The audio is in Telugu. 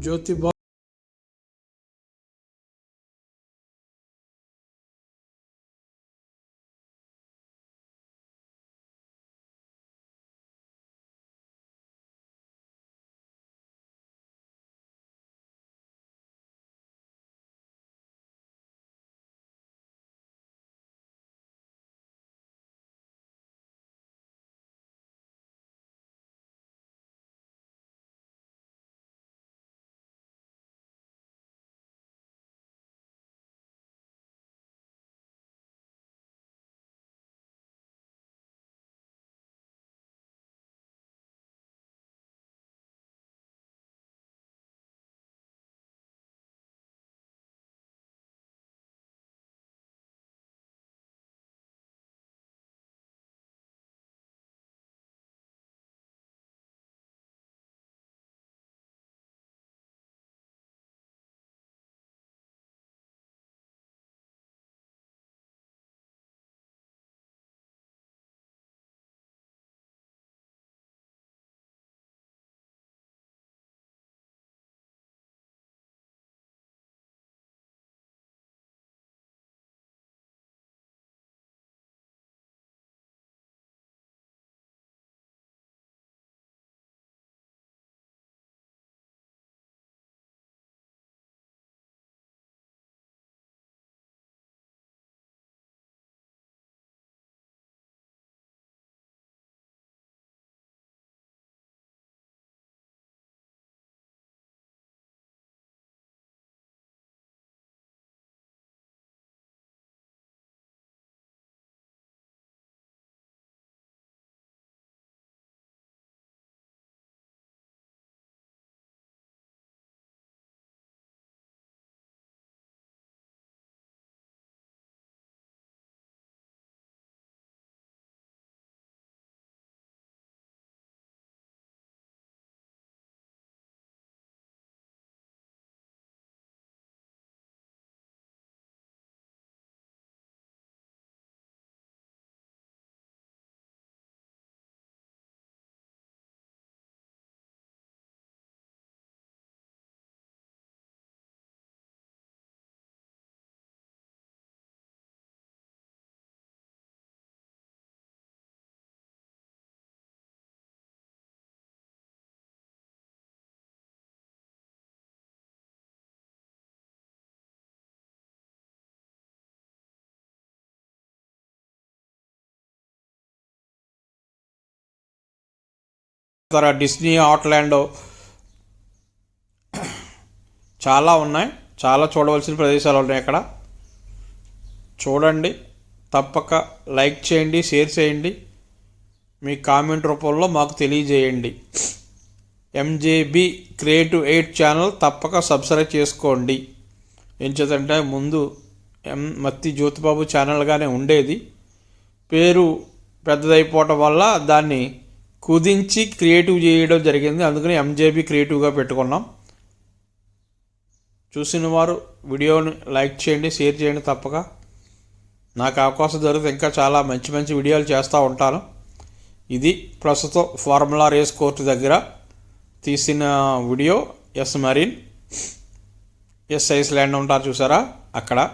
ज्योति తర్వాత డిస్నీ హాట్లాండ్ చాలా ఉన్నాయి. చాలా చూడవలసిన ప్రదేశాలు ఉన్నాయి అక్కడ. చూడండి. తప్పక లైక్ చేయండి షేర్ చేయండి. మీ కామెంట్ రూపంలో మాకు తెలియజేయండి. ఎంజేబి క్రియేటివ్ ఎయిట్ ఛానల్ తప్పక సబ్స్క్రైబ్ చేసుకోండి. ఎంచేతంటే ముందు ఎం మత్తి జ్యోతిబాబు ఛానల్గానే ఉండేది. పేరు పెద్దదైపోవటం వల్ల దాన్ని కుదించి క్రియేటివ్ చేయడం జరిగింది. అందుకని ఎంజేబీ క్రియేటివ్గా పెట్టుకున్నాం. చూసిన వారు వీడియోని లైక్ చేయండి షేర్ చేయండి తప్పక. నాకు అవకాశం దొరికితే ఇంకా చాలా మంచి మంచి వీడియోలు చేస్తూ ఉంటాను. ఇది ప్రస్తుతం ఫార్ములా రేస్ కోర్టు దగ్గర తీసిన video. S marine. S ice land ఉంటారు చూసారా? అక్కడ.